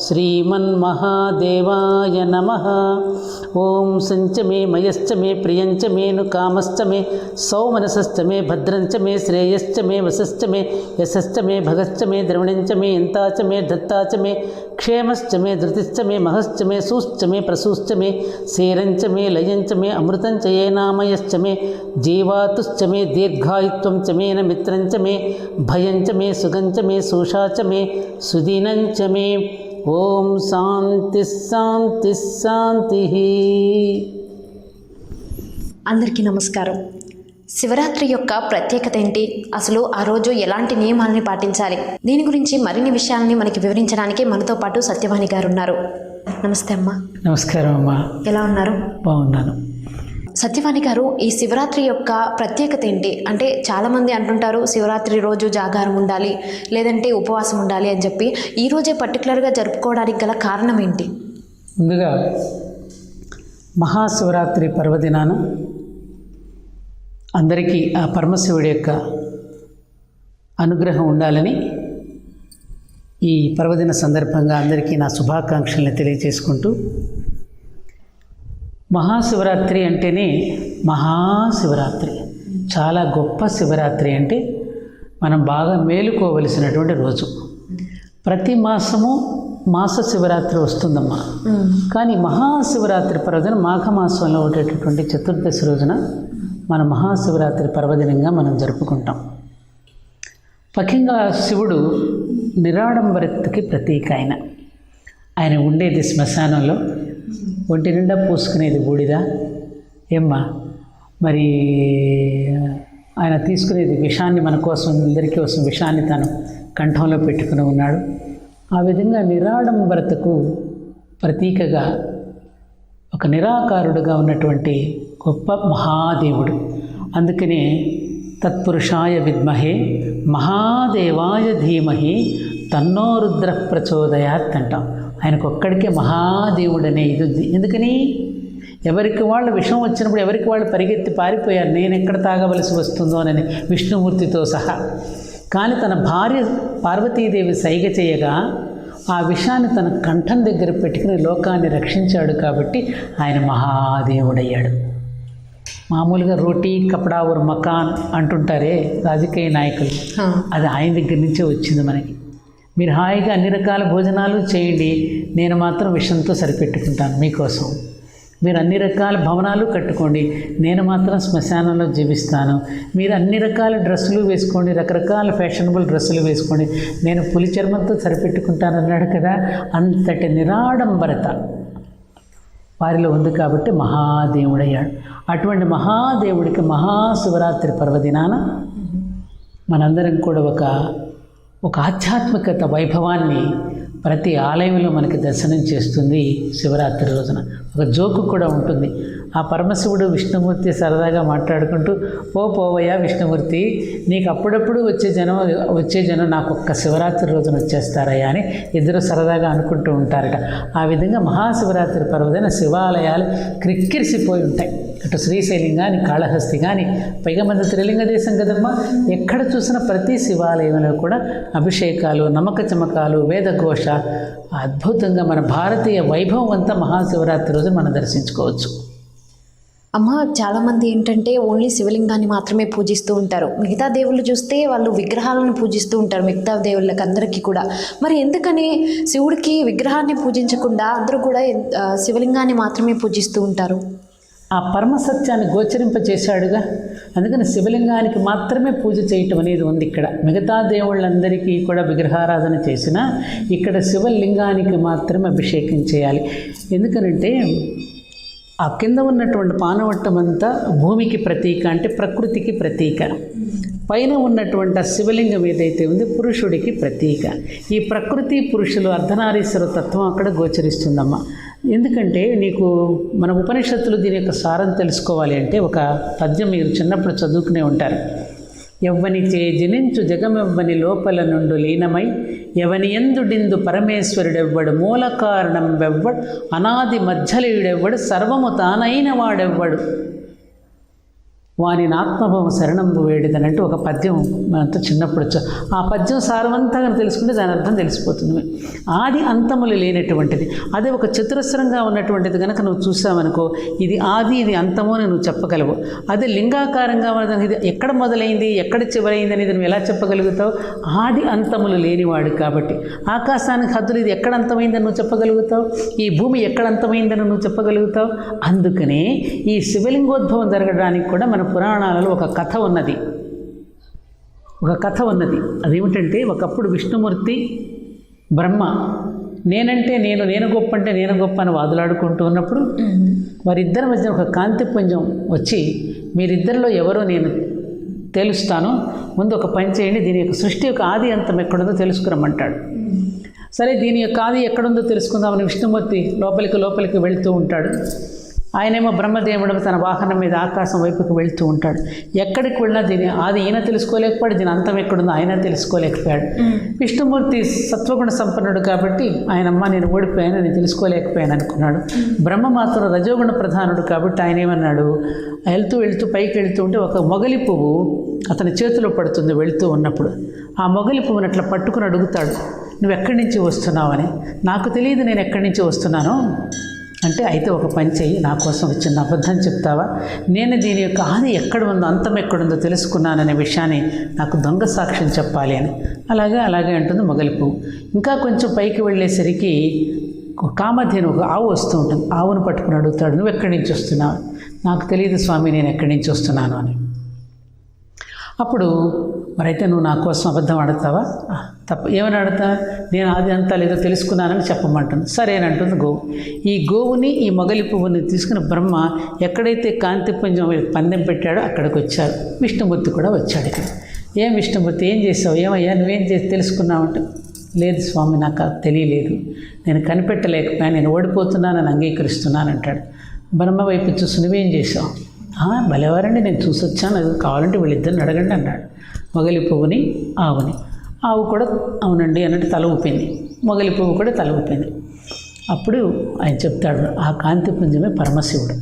श्रीमन्महादेवाय नमः। ॐ सञ्च मे मयश्च मे प्रियञ्च मे कामश्च मे सौमनसश्च मे भद्रञ्च मे श्रेयश्च मे वसश्च मे यशश्च मे भगश्च मे द्रविणञ्च मे यन्ता च मे दत्ता च मे क्षेमश्च मे धृतिश्च मे महश्च मे सूश्च मे प्रसूश्च मे शेरञ्च मे लयञ्च मे अमृतञ्च ये नामयश्च मे जीवातुश्च मे दीर्घायुत्वं च मे न मित्रञ्च मे भयञ्च मे सुगञ्च मे सूषा च मे सुदिनञ्च मे ఓం శాంతి శాంతి శాంతి. అందరికీ నమస్కారం. శివరాత్రి యొక్క ప్రత్యేకత ఏంటి? అసలు ఆ రోజు ఎలాంటి నియమాలని పాటించాలి? దీని గురించి మరిన్ని విషయాలని మనకి వివరించడానికి మనతో పాటు సత్యవాణి గారు ఉన్నారు. నమస్తే అమ్మా. నమస్కారం అమ్మా. ఎలా ఉన్నారు? బాగున్నాను. సత్యవాణి గారు ఈ శివరాత్రి యొక్క ప్రత్యేకత ఏంటి? అంటే చాలామంది అంటుంటారు శివరాత్రి రోజు జాగారం ఉండాలి లేదంటే ఉపవాసం ఉండాలి అని చెప్పి. ఈ రోజే పర్టికులర్గా జరుపుకోవడానికి గల కారణం ఏంటి? ముందుగా మహాశివరాత్రి పర్వదినాన అందరికీ ఆ పరమశివుడి యొక్క అనుగ్రహం ఉండాలని ఈ పర్వదిన సందర్భంగా అందరికీ నా శుభాకాంక్షల్ని తెలియజేసుకుంటూ మహాశివరాత్రి అంటేనే మహాశివరాత్రి. చాలా గొప్ప శివరాత్రి అంటే మనం బాగా మేలుకోవలసినటువంటి రోజు. ప్రతి మాసము మాస శివరాత్రి వస్తుందమ్మా. కానీ మహాశివరాత్రి పర్వదినం మాఘమాసంలో ఉండేటటువంటి చతుర్దశి రోజున మన మహాశివరాత్రి పర్వదినంగా మనం జరుపుకుంటాం. ముఖ్యంగా శివుడు నిరాడంబరతకి ప్రతీక ఆయన ఆయన ఉండేది శ్మశానంలో. ఒంటి నిండా పూసుకునేది బూడిద. ఏమ్మా మరి ఆయన తీసుకునేది విషాన్ని మన కోసం అందరికీ కోసం విషాన్ని తను కంఠంలో పెట్టుకుని ఉన్నాడు. ఆ విధంగా నిరాడంబరతకు ప్రతీకగా ఒక నిరాకారుడుగా ఉన్నటువంటి గొప్ప మహాదేవుడు. అందుకనే తత్పురుషాయ విద్మహే మహాదేవాయ ధీమహి తన్నో రుద్ర ప్రచోదయాత్ అంటాం. ఆయనకొక్కడికే మహాదేవుడు అనే ఇది ఉంది. ఎందుకని? ఎవరికి వాళ్ళు విషం వచ్చినప్పుడు ఎవరికి వాళ్ళు పరిగెత్తి పారిపోయారు? నేను ఎక్కడ తాగవలసి వస్తుందో అని విష్ణుమూర్తితో సహా. కానీ తన భార్య పార్వతీదేవి సైగ చేయగా ఆ విషాన్ని తన కంఠం దగ్గర పెట్టుకుని లోకాన్ని రక్షించాడు కాబట్టి ఆయన మహాదేవుడయ్యాడు. మామూలుగా రోటీ కపడా ఊర్ మకాన్ అంటుంటారే రాజకీయ నాయకులు. అది ఆయన దగ్గర నుంచే వచ్చింది మనకి. మీరు హాయిగా అన్ని రకాల భోజనాలు చేయండి. నేను మాత్రం విషంతో సరిపెట్టుకుంటాను మీకోసం. మీరు అన్ని రకాల భవనాలు కట్టుకోండి. నేను మాత్రం శ్మశానంలో జీవిస్తాను. మీరు అన్ని రకాల డ్రెస్సులు వేసుకోండి. రకరకాల ఫ్యాషనబుల్ డ్రెస్సులు వేసుకోండి. నేను పులి చర్మంతో సరిపెట్టుకుంటాను అన్నాడు కదా అంతటి నిరాడంబరత వారిలో ఉంది కాబట్టి మహాదేవుడయ్యాడు. అటువంటి మహాదేవుడికి మహాశివరాత్రి పర్వదినాన మనందరం కూడా ఒక ఒక ఆధ్యాత్మికత వైభవాన్ని ప్రతి ఆలయంలో మనకి దర్శనం చేస్తుంది శివరాత్రి రోజున. ఒక జోకు కూడా ఉంటుంది. ఆ పరమశివుడు విష్ణుమూర్తి సరదాగా మాట్లాడుకుంటూ ఓ పోవయ్యా విష్ణుమూర్తి నీకు అప్పుడప్పుడు వచ్చే జనం వచ్చే జనం నాకు ఒక్క శివరాత్రి రోజున వచ్చేస్తారయ్యా అని ఇద్దరు సరదాగా అనుకుంటూ ఉంటారట. ఆ విధంగా మహాశివరాత్రి పర్వదిన శివాలయాలు క్రిక్కిరిసిపోయి ఉంటాయి. అటు శ్రీశైలం కానీ కాళహస్తి కానీ పైగా మంది త్రిలింగ దేశం కదమ్మా ఎక్కడ చూసినా ప్రతి శివాలయంలో కూడా అభిషేకాలు నమ్మక చమకాలు వేదఘోష అద్భుతంగా మన భారతీయ వైభవం అంతా మహాశివరాత్రి రోజు మనం దర్శించుకోవచ్చు. అమ్మ చాలామంది ఏంటంటే ఓన్లీ శివలింగాన్ని మాత్రమే పూజిస్తూ ఉంటారు. మిగతా దేవుళ్ళు చూస్తే వాళ్ళు విగ్రహాలను పూజిస్తూ ఉంటారు మిగతా దేవుళ్ళకి అందరికీ కూడా. మరి ఎందుకని శివుడికి విగ్రహాన్ని పూజించకుండా అందరూ కూడా శివలింగాన్ని మాత్రమే పూజిస్తూ ఉంటారు? ఆ పరమ సత్యాన్ని గోచరింపచేశాడుగా. అందుకని శివలింగానికి మాత్రమే పూజ చేయటం అనేది ఉంది ఇక్కడ. మిగతా దేవుళ్ళందరికీ కూడా విగ్రహారాధన చేసినా ఇక్కడ శివలింగానికి మాత్రమే అభిషేకం చేయాలి. ఎందుకనంటే ఆ కింద ఉన్నటువంటి పానవట్టం అంతా భూమికి ప్రతీక అంటే ప్రకృతికి ప్రతీక. పైన ఉన్నటువంటి ఆ శివలింగం ఏదైతే ఉంది పురుషుడికి ప్రతీక. ఈ ప్రకృతి పురుషులు అర్ధనారీశ్వర తత్వం అక్కడ గోచరిస్తుందమ్మా. ఎందుకంటే నీకు మన ఉపనిషత్తులు దీని యొక్క సారం తెలుసుకోవాలి అంటే ఒక పద్యం మీరు చిన్నప్పుడు చదువుకునే ఉంటారు. ఎవ్వనిచే జనించు జగమెవ్వని లోపల నుండు లీనమై ఎవని ఎందుడిందు పరమేశ్వరుడెవ్వడు మూల కారణం వెవ్వడు అనాది మధ్యలీయుడెవ్వడు సర్వము తానైన వాడెవ్వడు. వాని ఆత్మభవం శరణంబు వేడిదనంటూ ఒక పద్యం మనతో చిన్నప్పుడు వచ్చా. ఆ పద్యం సారవంతంగా తెలుసుకుంటే దాని అర్థం తెలిసిపోతుంది. ఆది అంతములు లేనటువంటిది. అదే ఒక చతురస్రంగా ఉన్నటువంటిది కనుక నువ్వు చూసావనుకో ఇది ఆది ఇది అంతము అని నువ్వు చెప్పగలవు. అదే లింగాకారంగా ఉన్నదానికి ఇది ఎక్కడ మొదలైంది ఎక్కడ చివరైంది అనేది నువ్వు ఎలా చెప్పగలుగుతావు? ఆది అంతములు లేనివాడు కాబట్టి. ఆకాశానికి హద్దులు ఇది ఎక్కడ అంతమైందని నువ్వు చెప్పగలుగుతావు? ఈ భూమి ఎక్కడ అంతమైందని నువ్వు చెప్పగలుగుతావు? అందుకనే ఈ శివలింగోద్భవం జరగడానికి కూడా మనం పురాణాలలో ఒక కథ ఉన్నది. ఒక కథ ఉన్నది. అదేమిటంటే ఒకప్పుడు విష్ణుమూర్తి బ్రహ్మ నేనంటే నేను నేను గొప్ప అంటే నేను గొప్ప అని వాదులాడుకుంటూ ఉన్నప్పుడు వారిద్దరి మధ్య ఒక కాంతిపుంజం వచ్చి మీరిద్దరిలో ఎవరో నేను తెలుస్తాను. ముందు ఒక పని చేయండి. దీని యొక్క సృష్టి యొక్క ఆది అంతం ఎక్కడుందో తెలుసుకురమ్మంటాడు. సరే దీని యొక్క ఆది ఎక్కడుందో తెలుసుకుందామని విష్ణుమూర్తి లోపలికి లోపలికి వెళ్తూ ఉంటాడు. ఆయనేమో బ్రహ్మదేవుడు తన వాహనం మీద ఆకాశం వైపుకి వెళ్తూ ఉంటాడు. ఎక్కడికి వెళ్ళినా దీని ఆది ఈయన తెలుసుకోలేకపోయాడు దీని అంతం ఎక్కడుందో ఆయన తెలుసుకోలేకపోయాడు. విష్ణుమూర్తి సత్వగుణ సంపన్నుడు కాబట్టి ఆయన అమ్మ నేను ఓడిపోయాను నేను తెలుసుకోలేకపోయాను అనుకున్నాడు. బ్రహ్మ మాత్రం రజోగుణ ప్రధానుడు కాబట్టి ఆయన ఏమన్నాడు వెళ్తూ వెళ్తూ పైకి వెళ్తూ ఉంటే ఒక మొగలి పువ్వు అతని చేతిలో పడుతుంది వెళ్తూ ఉన్నప్పుడు. ఆ మొగలి పువ్వుని అట్లా పట్టుకుని అడుగుతాడు నువ్వు ఎక్కడి నుంచి వస్తున్నావని నాకు తెలియదు నేను ఎక్కడి నుంచి వస్తున్నానో. అంటే అయితే ఒక పని చెయ్యి నా కోసం చిన్న అబద్ధం చెప్తావా? నేను దీని యొక్క ఆది ఎక్కడ ఉందో అంతం ఎక్కడుందో తెలుసుకున్నాననే విషయాన్ని నాకు దొంగ సాక్ష్యం చెప్పాలి అని. అలాగే అలాగే అంటుంది మొగలిపు. ఇంకా కొంచెం పైకి వెళ్ళేసరికి ఒక కామధేను ఒక ఆవు వస్తూ ఉంటుంది. ఆవును పట్టుకుని అడుగుతాడు నువ్వు ఎక్కడి నుంచి వస్తున్నావు? నాకు తెలియదు స్వామి నేను ఎక్కడి నుంచి వస్తున్నాను అని. అప్పుడు మరైతే నువ్వు నా కోసం అబద్ధం ఆడతావా? తప్ప. ఏమని ఆడతా? నేను అది అంతా లేదో తెలుసుకున్నానని చెప్పమంటుంది. సరే అని అంటుంది గోవు. ఈ గోవుని ఈ మొగలి పువ్వుని తీసుకుని బ్రహ్మ ఎక్కడైతే కాంతిపుంజం పందెం పెట్టాడో అక్కడికి వచ్చారు విష్ణుమూర్తి కూడా వచ్చాడు ఇక్కడ. ఏం విష్ణుమూర్తి? ఏం చేసావు? ఏమయ్యా? నువ్వేం చేసి తెలుసుకున్నావంటే? లేదు స్వామి నాకు అది తెలియలేదు. నేను కనిపెట్టలేకపోయా నేను ఓడిపోతున్నానని అంగీకరిస్తున్నాను అంటాడు బ్రహ్మ వైపు చూసి నువ్వేం చేసావు? "ఆ, భలేవారండి నేను చూసొచ్చాను. అది కావాలంటే వీళ్ళిద్దరిని అడగండి అన్నాడు. మొగలి పువ్వుని ఆవుని. ఆవు కూడా అవునండి అన్నట్టు తల ఊపింది. మొగలి పువ్వు కూడా తల ఊపింది. అప్పుడు ఆయన చెప్తాడు ఆ కాంతి పుంజమే పరమశివుడు.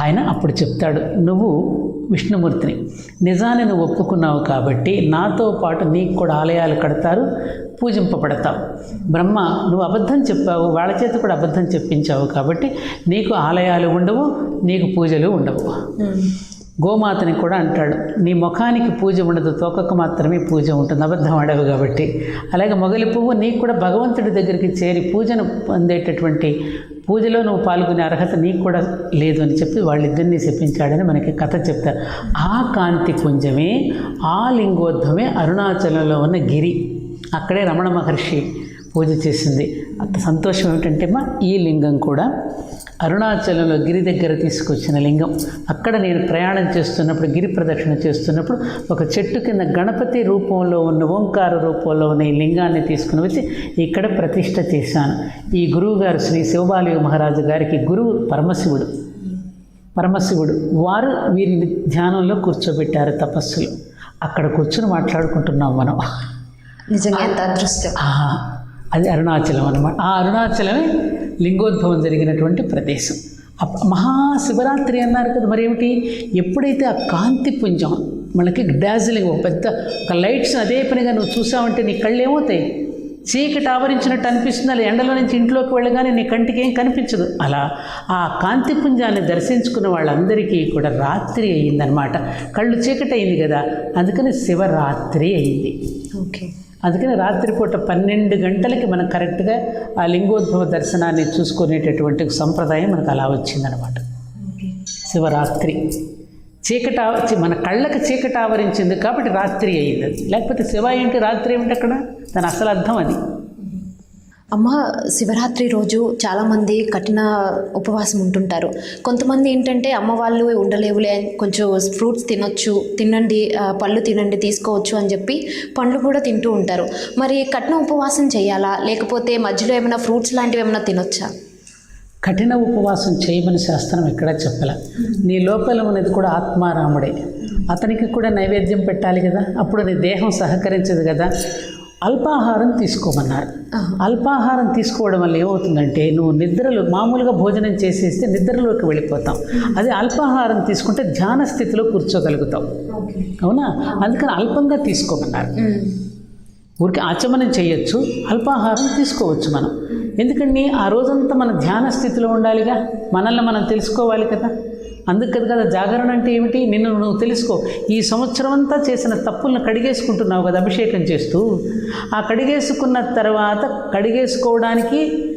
ఆయన అప్పుడు చెప్తాడు నువ్వు విష్ణుమూర్తిని. నిజాన్ని నువ్వు ఒప్పుకున్నావు కాబట్టి నాతో పాటు నీకు కూడా ఆలయాలు కడతారు పూజింపబడతావు. బ్రహ్మ నువ్వు అబద్ధం చెప్పావు వాళ్ళ చేత కూడా అబద్ధం చెప్పించావు కాబట్టి నీకు ఆలయాలు ఉండవు నీకు పూజలు ఉండవు. గోమాతని కూడా అంటాడు నీ ముఖానికి పూజ ఉండదు తోకకు మాత్రమే పూజ ఉంటుంది అబద్ధం అడవు కాబట్టి. అలాగే మొగలి పువ్వు నీకు కూడా భగవంతుడి దగ్గరికి చేరి పూజను పొందేటటువంటి పూజలో నువ్వు పాల్గొనే అర్హత నీకు కూడా లేదు అని చెప్పి వాళ్ళిద్దరిని చెప్పించాడని మనకి కథ చెప్తారు. ఆ కాంతి పుంజమే ఆ లింగోద్భవమే అరుణాచలంలో ఉన్న గిరి. అక్కడే రమణ మహర్షి పూజ చేసింది. అంత సంతోషం ఏమిటంటే మా ఈ లింగం కూడా అరుణాచలంలో గిరి దగ్గర తీసుకొచ్చిన లింగం. అక్కడ నేను ప్రయాణం చేస్తున్నప్పుడు గిరి ప్రదక్షిణ చేస్తున్నప్పుడు ఒక చెట్టు కింద గణపతి రూపంలో ఉన్న ఓంకార రూపంలో ఉన్న ఈ లింగాన్ని తీసుకుని వచ్చి ఇక్కడ ప్రతిష్ట చేశాను. ఈ గురువు గారు శ్రీ శివబాలి మహారాజు గారికి గురువు పరమశివుడు. పరమశివుడు. వారు వీరిని ధ్యానంలో కూర్చోబెట్టారు తపస్సులు. అక్కడ కూర్చొని మాట్లాడుకుంటున్నాం మనం. నిజంగా ఎంత అదృష్టం. అది అరుణాచలం అన్నమాట. ఆ అరుణాచలమే లింగోద్భవం జరిగినటువంటి ప్రదేశం. అప్- మహాశివరాత్రి అన్నారు కదా మరేమిటి? ఎప్పుడైతే ఆ కాంతి పుంజం మనకి డాజిలింగ్ ఒక పెద్ద ఒక లైట్స్ అదే పనిగా నువ్వు చూసావంటే నీ కళ్ళు ఏమవుతాయి చీకటి ఆవరించినట్టు అనిపిస్తుంది అలా ఎండలో నుంచి ఇంట్లోకి వెళ్ళగానే నీ కంటికి ఏం కనిపించదు. అలా ఆ కాంతి పుంజాన్ని దర్శించుకున్న వాళ్ళందరికీ కూడా రాత్రి అయ్యిందనమాట కళ్ళు చీకటి అయింది కదా అందుకని శివరాత్రి అయింది. ఓకే. అందుకని రాత్రిపూట పన్నెండు గంటలకి మనం కరెక్ట్గా ఆ లింగోద్భవ దర్శనాన్ని చూసుకునేటటువంటి సంప్రదాయం మనకు అలా వచ్చిందనమాట. శివరాత్రి. చీకట మన కళ్ళకి చీకట ఆవరించింది కాబట్టి రాత్రి అయింది. లేకపోతే శివ ఏంటి రాత్రి ఏమిటి అక్కడ? దాని అసలు అర్థం అది. అమ్మ శివరాత్రి రోజు చాలామంది కఠిన ఉపవాసం ఉంటుంటారు. కొంతమంది ఏంటంటే అమ్మ వాళ్ళు ఉండలేవులే కొంచెం ఫ్రూట్స్ తినొచ్చు తినండి పళ్ళు తినండి తీసుకోవచ్చు అని చెప్పి పండ్లు కూడా తింటూ ఉంటారు. మరి కఠిన ఉపవాసం చేయాలా? లేకపోతే మధ్యలో ఏమైనా ఫ్రూట్స్ లాంటివి ఏమైనా తినొచ్చా? కఠిన ఉపవాసం చేయమని శాస్త్రం ఎక్కడా చెప్పలే. నీ లోపల ఉన్నది కూడా ఆత్మారాముడే. అతనికి కూడా నైవేద్యం పెట్టాలి కదా? అప్పుడు నీ దేహం సహకరించదు కదా? అల్పాహారం తీసుకోమన్నారు. అల్పాహారం తీసుకోవడం వల్ల ఏమవుతుందంటే నువ్వు నిద్రలో మామూలుగా భోజనం చేసేస్తే నిద్రలోకి వెళ్ళిపోతాం అదే అల్పాహారం తీసుకుంటే ధ్యాన స్థితిలో కూర్చోగలుగుతావు. అవునా? అందుకని అల్పంగా తీసుకోమన్నారు. ఊరికి ఆచమనం చేయొచ్చు అల్పాహారం తీసుకోవచ్చు మనం. ఎందుకండి? ఆ రోజంతా మన ధ్యాన స్థితిలో ఉండాలిగా. మనల్ని మనం తెలుసుకోవాలి కదా. అందుకు కదా కదా జాగరణ అంటే ఏమిటి? నిన్ను నువ్వు తెలుసుకో. ఈ సంవత్సరం అంతా చేసిన తప్పులను కడిగేసుకుంటున్నావు కదా అభిషేకం చేస్తూ. ఆ కడిగేసుకున్న తర్వాత కడిగేసుకోవడానికి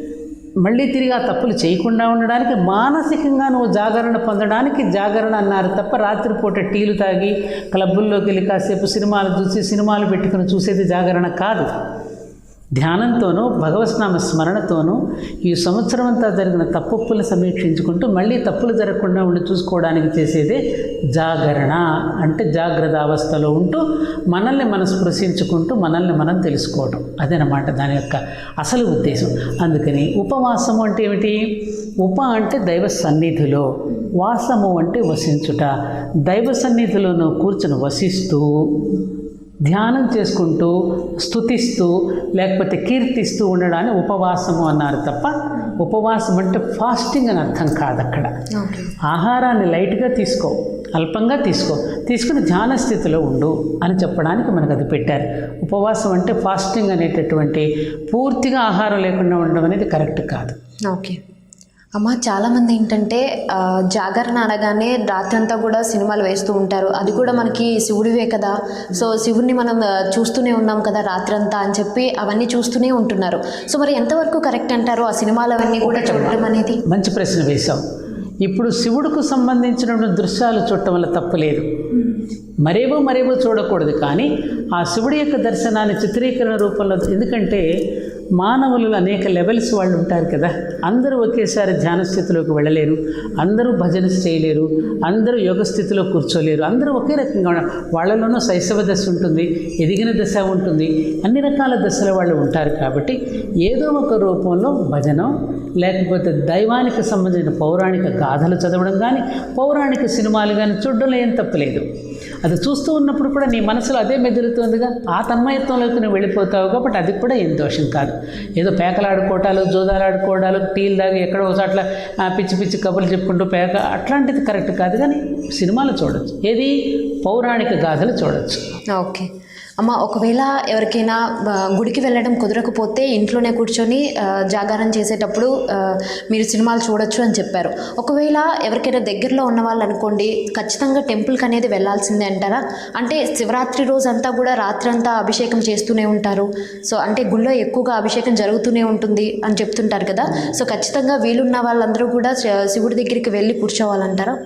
మళ్ళీ తిరిగి ఆ తప్పులు చేయకుండా ఉండడానికి మానసికంగా నువ్వు జాగరణ పొందడానికి జాగరణ అన్నారు తప్ప రాత్రిపూట టీలు తాగి క్లబ్బుల్లోకి వెళ్ళి కాసేపు సినిమాలు చూసి సినిమాలు పెట్టుకుని చూసేది జాగరణ కాదు. ధ్యానంతోనూ భగవత్నామ స్మరణతోనూ ఈ సంవత్సరం అంతా జరిగిన తప్పులను సమీక్షించుకుంటూ మళ్ళీ తప్పులు జరగకుండా ఉండి చూసుకోవడానికి చేసేదే జాగరణ. అంటే జాగ్రత్త అవస్థలో ఉంటూ మనల్ని మనం స్పృశించుకుంటూ మనల్ని మనం తెలుసుకోవడం అదనమాట దాని యొక్క అసలు ఉద్దేశం. అందుకని ఉపవాసము అంటే ఏమిటి? ఉప అంటే దైవ సన్నిధిలో వాసము అంటే వసించుట. దైవ సన్నిధిలోనూ కూర్చుని వసిస్తూ ధ్యానం చేసుకుంటూ స్థుతిస్తూ లేకపోతే కీర్తిస్తూ ఉండడాన్ని ఉపవాసము అన్నారు తప్ప ఉపవాసం అంటే ఫాస్టింగ్ అని అర్థం కాదు అక్కడ. ఆహారాన్ని లైట్గా తీసుకో అల్పంగా తీసుకో తీసుకుని ధ్యాన స్థితిలో ఉండు అని చెప్పడానికి మనకు అది పెట్టారు. ఉపవాసం అంటే ఫాస్టింగ్ అనేటటువంటి పూర్తిగా ఆహారం లేకుండా ఉండడం అనేది కరెక్ట్ కాదు. ఓకే. అమ్మ చాలామంది ఏంటంటే జాగరణ అనగానే రాత్రంతా కూడా సినిమాలు వేస్తూ ఉంటారు. అది కూడా మనకి శివుడివే కదా. సో శివుడిని మనం చూస్తూనే ఉన్నాం కదా రాత్రంతా అని చెప్పి అవన్నీ చూస్తూనే ఉంటున్నారు. సో మరి ఎంతవరకు కరెక్ట్ అంటారు ఆ సినిమాలు అవన్నీ కూడా చూడటం అనేది? మంచి ప్రశ్న వేశావు. ఇప్పుడు శివుడికి సంబంధించినటువంటి దృశ్యాలు చూడటం వల్ల తప్పు లేదు. మరేవో మరేవో చూడకూడదు. కానీ ఆ శివుడి యొక్క దర్శనాన్ని చిత్రీకరణ రూపంలో ఎందుకంటే మానవులు అనేక లెవెల్స్ వాళ్ళు ఉంటారు కదా. అందరూ ఒకేసారి ధ్యాన స్థితిలోకి వెళ్ళలేరు. అందరూ భజన చేయలేరు. అందరూ యోగ స్థితిలో కూర్చోలేరు. అందరూ ఒకే రకంగా ఉన్నారు. వాళ్ళలోనూ శైశవ దశ ఉంటుంది ఎదిగిన దశ ఉంటుంది. అన్ని రకాల దశల వాళ్ళు ఉంటారు కాబట్టి ఏదో ఒక రూపంలో భజనం లేకపోతే దైవానికి సంబంధించిన పౌరాణిక గాథలు చదవడం కానీ పౌరాణిక సినిమాలు కానీ చూడడంలో ఏం తప్పలేదు అది చూస్తూ ఉన్నప్పుడు కూడా నీ మనసులో అదే మెదులుతుందిగా. ఆ తన్మయత్వంలోకి నువ్వు వెళ్ళిపోతావు కాబట్టి అది కూడా ఏం దోషం కాదు. ఏదో పేకలాడుకోవటాలు జోదాలాడుకోవడాలు టీలు దాగి ఎక్కడో ఒకసారి అట్లా పిచ్చి పిచ్చి కబుర్లు చెప్పుకుంటూ పేక అట్లాంటిది కరెక్ట్ కాదు కానీ సినిమాలు చూడొచ్చు. ఏది? పౌరాణిక గాథలు చూడొచ్చు. ఓకే. అమ్మ ఒకవేళ ఎవరికైనా గుడికి వెళ్ళడం కుదరకపోతే ఇంట్లోనే కూర్చొని జాగారం చేసేటప్పుడు మీరు సినిమాలు చూడొచ్చు అని చెప్పారు. ఒకవేళ ఎవరికైనా దగ్గరలో ఉన్న వాళ్ళు అనుకోండి ఖచ్చితంగా టెంపుల్కి అనేది వెళ్ళాల్సిందే అంటారా? అంటే శివరాత్రి రోజు అంతా కూడా రాత్రంతా అభిషేకం చేస్తూనే ఉంటారు. సో అంటే గుళ్ళో ఎక్కువగా అభిషేకం జరుగుతూనే ఉంటుంది అని చెప్తుంటారు కదా. సో ఖచ్చితంగా వీలున్న వాళ్ళందరూ కూడా శివుడి దగ్గరికి వెళ్ళి కూర్చోవాలంటారా?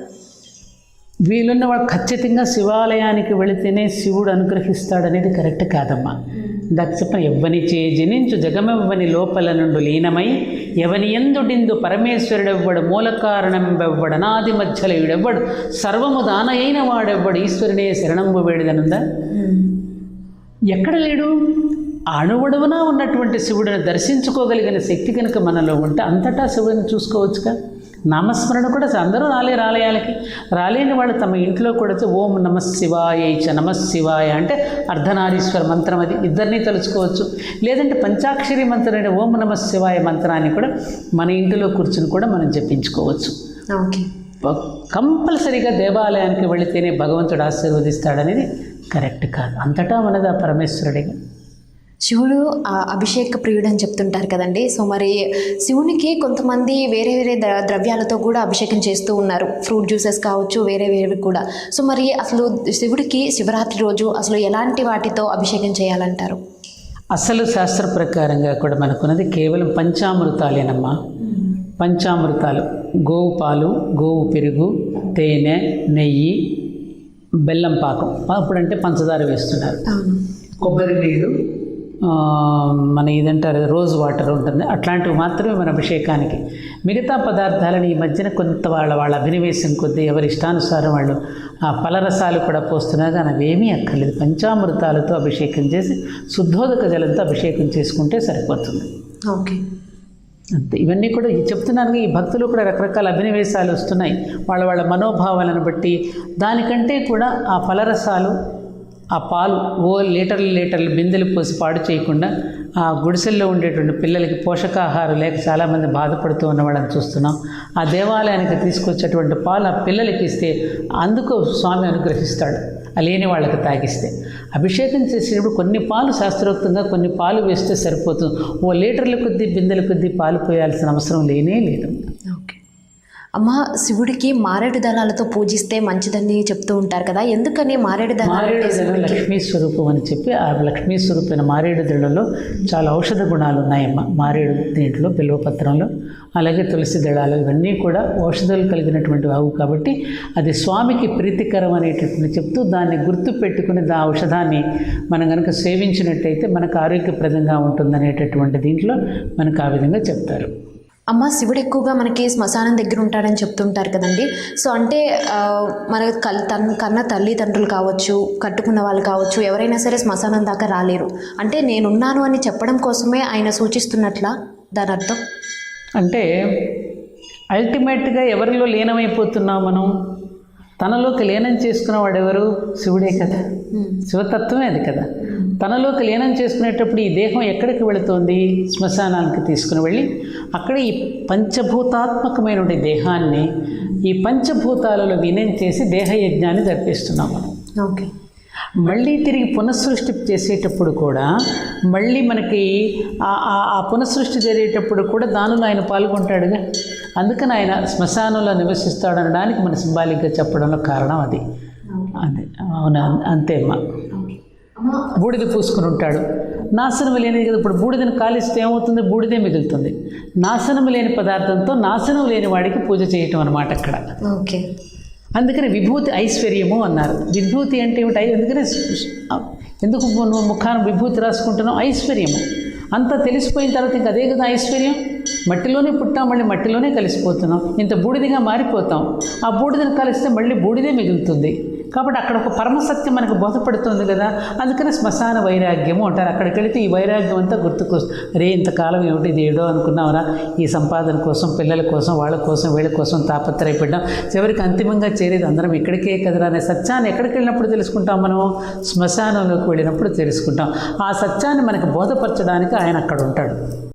వీలున్న వాడు ఖచ్చితంగా శివాలయానికి వెళితేనే శివుడు అనుగ్రహిస్తాడనేది కరెక్ట్ కాదమ్మా. ఇందాక చెప్పిన ఎవ్వని చే జనించు జగమెవ్వని లోపల నుండి లీనమై ఎవని ఎందుడిందు పరమేశ్వరుడెవ్వడు మూల కారణంబెవ్వడు అనాది మధ్యలో ఈడెవ్వడు సర్వము దానయైన వాడెవ్వడు ఈశ్వరునే శరణంబు వేడిదనుందా? ఎక్కడ లేడు? అణువడువునా ఉన్నటువంటి శివుడిని దర్శించుకోగలిగిన శక్తి కనుక మనలో ఉంటే అంతటా శివుడిని చూసుకోవచ్చుగా? నామస్మరణ కూడా అందరూ రాలేరు ఆలయాలకి రాలేని వాళ్ళు తమ ఇంట్లో కూడా ఓం నమ శివాయ చ నమ శివాయ అంటే అర్ధనారీశ్వర మంత్రం అది. ఇద్దరిని తలుచుకోవచ్చు. లేదంటే పంచాక్షరి మంత్రం అంటే ఓం నమ శివాయ మంత్రాన్ని కూడా మన ఇంటిలో కూర్చుని కూడా మనం జపించుకోవచ్చు. ఓకే. కంపల్సరీగా దేవాలయానికి వెళితేనే భగవంతుడు ఆశీర్వదిస్తాడనేది కరెక్ట్ కాదు. అంతటా మనది ఆ పరమేశ్వరుడిగా శివుడు అభిషేక ప్రియుడు అని చెప్తుంటారు కదండి. సో మరి శివునికి కొంతమంది వేరే వేరే ద్ర- ద్రవ్యాలతో కూడా అభిషేకం చేస్తూ ఉన్నారు. ఫ్రూట్ జ్యూసెస్ కావచ్చు వేరే వేరేవి కూడా. సో మరి అసలు శివుడికి శివరాత్రి రోజు అసలు ఎలాంటి వాటితో అభిషేకం చేయాలంటారు? అసలు శాస్త్ర ప్రకారంగా కూడా మనకున్నది కేవలం పంచామృతాలేనమ్మా పంచామృతాలు. గోవు పాలు గోవు పెరుగు తేనె నెయ్యి బెల్లం పాకం. అప్పుడంటే పంచదార వేస్తున్నారు. కొబ్బరి నీళ్ళు మన ఇదంటారు రోజ్ వాటర్ ఉంటుంది. అట్లాంటివి మాత్రమే మన అభిషేకానికి. మిగతా పదార్థాలను ఈ మధ్యన కొంత వాళ్ళ వాళ్ళ అభినవేశం కొద్దీ ఎవరి ఇష్టానుసారం వాళ్ళు ఆ ఫలరసాలు కూడా పోస్తున్నారు కానీ అవేమీ అక్కర్లేదు. పంచామృతాలతో అభిషేకం చేసి శుద్ధోదక జలంతో అభిషేకం చేసుకుంటే సరిపోతుంది. ఓకే. అంతే. ఇవన్నీ కూడా ఈ చెప్తున్నాను ఈ భక్తులు కూడా రకరకాల అభినవేశాలు వస్తున్నాయి. వాళ్ళ వాళ్ళ మనోభావాలను బట్టి దానికంటే కూడా ఆ ఫలరసాలు ఆ పాలు ఓ లీటర్లు లీటర్లు బిందెలు పోసి పాడు చేయకుండా ఆ గుడిసెల్లో ఉండేటువంటి పిల్లలకి పోషకాహారం లేక చాలామంది బాధపడుతూ ఉన్న వాళ్ళని చూస్తున్నాం. ఆ దేవాలయానికి తీసుకొచ్చేటువంటి పాలు ఆ పిల్లలకి ఇస్తే అందుకు స్వామి అనుగ్రహిస్తాడు. ఆ లేని వాళ్ళకి తాగిస్తే. అభిషేకం చేసేటప్పుడు కొన్ని పాలు శాస్త్రోక్తంగా కొన్ని పాలు వేస్తే సరిపోతుంది. ఓ లీటర్ల కొద్దీ బిందెల కొద్దీ పాలు పోయాల్సిన అవసరం లేనే లేదు. ఓకే. అమ్మ శివుడికి మారేడు దళాలతో పూజిస్తే మంచిదని చెప్తూ ఉంటారు కదా ఎందుకని మారేడు దళాలు లక్ష్మీ స్వరూపం అని చెప్పి ఆ లక్ష్మీ స్వరూపమైన మారేడు దళంలో చాలా ఔషధ గుణాలు ఉన్నాయమ్మ. మారేడు దీంట్లో బిల్వపత్రంలో అలాగే తులసి దళాలు ఇవన్నీ కూడా ఔషధాలు కలిగినటువంటి వావు కాబట్టి అది స్వామికి ప్రీతికరం అనేటటువంటి చెప్తూ దాన్ని గుర్తు పెట్టుకుని దా ఔషధాన్ని మనం కనుక సేవించినట్టయితే మనకు ఆరోగ్యప్రదంగా ఉంటుందనేటటువంటి దీంట్లో మనకు ఆ విధంగా చెప్తారు. అమ్మ శివుడు ఎక్కువగా మనకి శ్మశానం దగ్గర ఉంటాడని చెప్తుంటారు కదండి. సో అంటే మన కల్ తన్ కన్న తల్లిదండ్రులు కావచ్చు కట్టుకున్న వాళ్ళు కావచ్చు ఎవరైనా సరే శ్మశానం దాకా రాలేరు. అంటే నేనున్నాను అని చెప్పడం కోసమే ఆయన సూచిస్తున్నట్లా? దాని అర్థం? అంటే అల్టిమేట్గా ఎవరిలో లీనమైపోతున్నాం మనం? తనలోకి లీనం చేసుకున్నవాడు ఎవరు శివుడే కదా. శివతత్వమే అది కదా. తనలోకి లీనం చేసుకునేటప్పుడు ఈ దేహం ఎక్కడికి వెళుతోంది? శ్మశానానికి తీసుకుని వెళ్ళి అక్కడ ఈ పంచభూతాత్మకమైన దేహాన్ని ఈ పంచభూతాలలో విలీనం చేసి దేహయజ్ఞాన్ని జరిపిస్తున్నాం మనం. ఓకే. మళ్ళీ తిరిగి పునఃసృష్టి చేసేటప్పుడు కూడా మళ్ళీ మనకి ఆ- పునఃసృష్టి జరిగేటప్పుడు కూడా దానిలో ఆయన పాల్గొంటాడుగా. అందుకని ఆయన శ్మశానంలో నివసిస్తాడనడానికి మన సింబాలిక్గా చెప్పడంలో కారణం అది. అదే అవునా? అంతే అమ్మా. బూడిద పూసుకుని ఉంటాడు. నాశనం లేనిది కదా ఇప్పుడు బూడిదని కాలిస్తే ఏమవుతుంది? బూడిదే మిగులుతుంది. నాశనం లేని పదార్థంతో నాశనం లేని వాడికి పూజ చేయటం అనమాట అక్కడ. ఓకే. అందుకని విభూతి ఐశ్వర్యము అన్నారు. విభూతి అంటే ఏమిటి? అందుకనే ఎందుకు నువ్వు ముఖాన విభూతి రాసుకుంటున్నావు? ఐశ్వర్యము. అంత తెలిసిపోయిన తర్వాత ఇంక అదే కదా ఐశ్వర్యం? మట్టిలోనే పుట్టాం మళ్ళీ మట్టిలోనే కలిసిపోతున్నాం. ఇంత బూడిదిగా మారిపోతాం. ఆ బూడిదని కలిస్తే మళ్ళీ బూడిదే మిగులుతుంది. కాబట్టి అక్కడ ఒక పరమసత్యం మనకు బోధపడుతుంది కదా. అందుకని శ్మశాన వైరాగ్యము అంటారు. అక్కడికి వెళితే ఈ వైరాగ్యం అంతా గుర్తుకొస్తుంది. అరే ఇంతకాలం ఏమిటి ఇది? ఏడో అనుకున్నావురా? ఈ సంపాదన కోసం పిల్లల కోసం వాళ్ళ కోసం వీళ్ళ కోసం తాపత్రయపడ్డాం. చివరికి అంతిమంగా చేరేది అందరం ఇక్కడికే కదరా అనే సత్యాన్ని ఎక్కడికి వెళ్ళినప్పుడు తెలుసుకుంటాం మనం? శ్మశానంలోకి వెళ్ళినప్పుడు తెలుసుకుంటాం. ఆ సత్యాన్ని మనకు బోధపరచడానికి ఆయన అక్కడ ఉంటాడు.